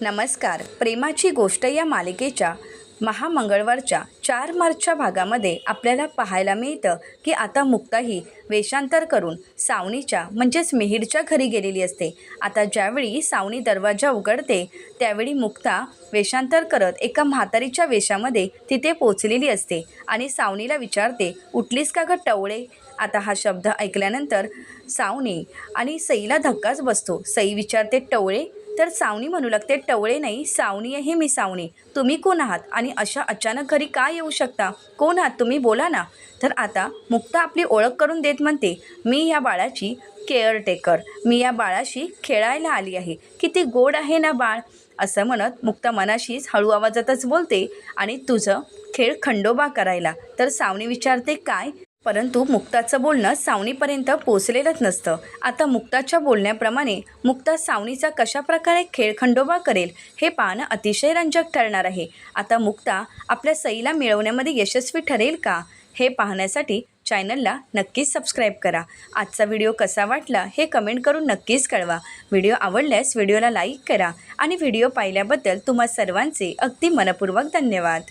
नमस्कार. प्रेमाची गोष्ट या मालिकेच्या महामंगळवारच्या चार मार्चच्या भागामध्ये आपल्याला पाहायला मिळतं की आता मुक्ताही वेषांतर करून सावनीच्या म्हणजेच मिहीरच्या घरी गेलेली असते. आता ज्यावेळी सावनी दरवाजा उघडते त्यावेळी मुक्ता वेषांतर करत एका म्हातारीच्या वेशामध्ये तिथे पोचलेली असते आणि सावनीला विचारते उठलीस का गं टवळे? आता हा शब्द ऐकल्यानंतर सावनी आणि सईला धक्काच बसतो. सई विचारते टवळे तर सावनी म्हणू लागते टवळे नाही सावनी आहे मी सावनी. तुम्ही कोण आहात? आणि अशा अचानक घरी का येऊ शकता? कोण आहात? तुम्ही बोला ना. तर आता मुक्ता आपली ओळख करून देत म्हणते मी या बाळाची केअरटेकर मी या बाळाशी खेळायला आली आहे. किती गोड आहे ना बाळ. असं म्हणत मुक्ता मनाशीच हळू आवाजातच बोलते आणि तुझं खेळ खंडोबा करायला. तर सावनी विचारते काय? परंतु मुक्ताचं बोलणं सावनीपर्यंत पोचलेलंच नसतं. आता मुक्ताच्या बोलण्याप्रमाणे मुक्ता सावनीचा कशाप्रकारे खेळ खंडोबा करेल हे पाहणं अतिशय रंजक ठरणार आहे. आता मुक्ता आपल्या सईला मिळवण्यामध्ये यशस्वी ठरेल का हे पाहण्यासाठी चॅनलला नक्कीच सबस्क्राईब करा. आजचा व्हिडिओ कसा वाटला हे कमेंट करून नक्कीच कळवा. व्हिडिओ आवडल्यास व्हिडिओला लाईक करा आणि व्हिडिओ पाहिल्याबद्दल तुम्हा सर्वांचे अगदी मनपूर्वक धन्यवाद.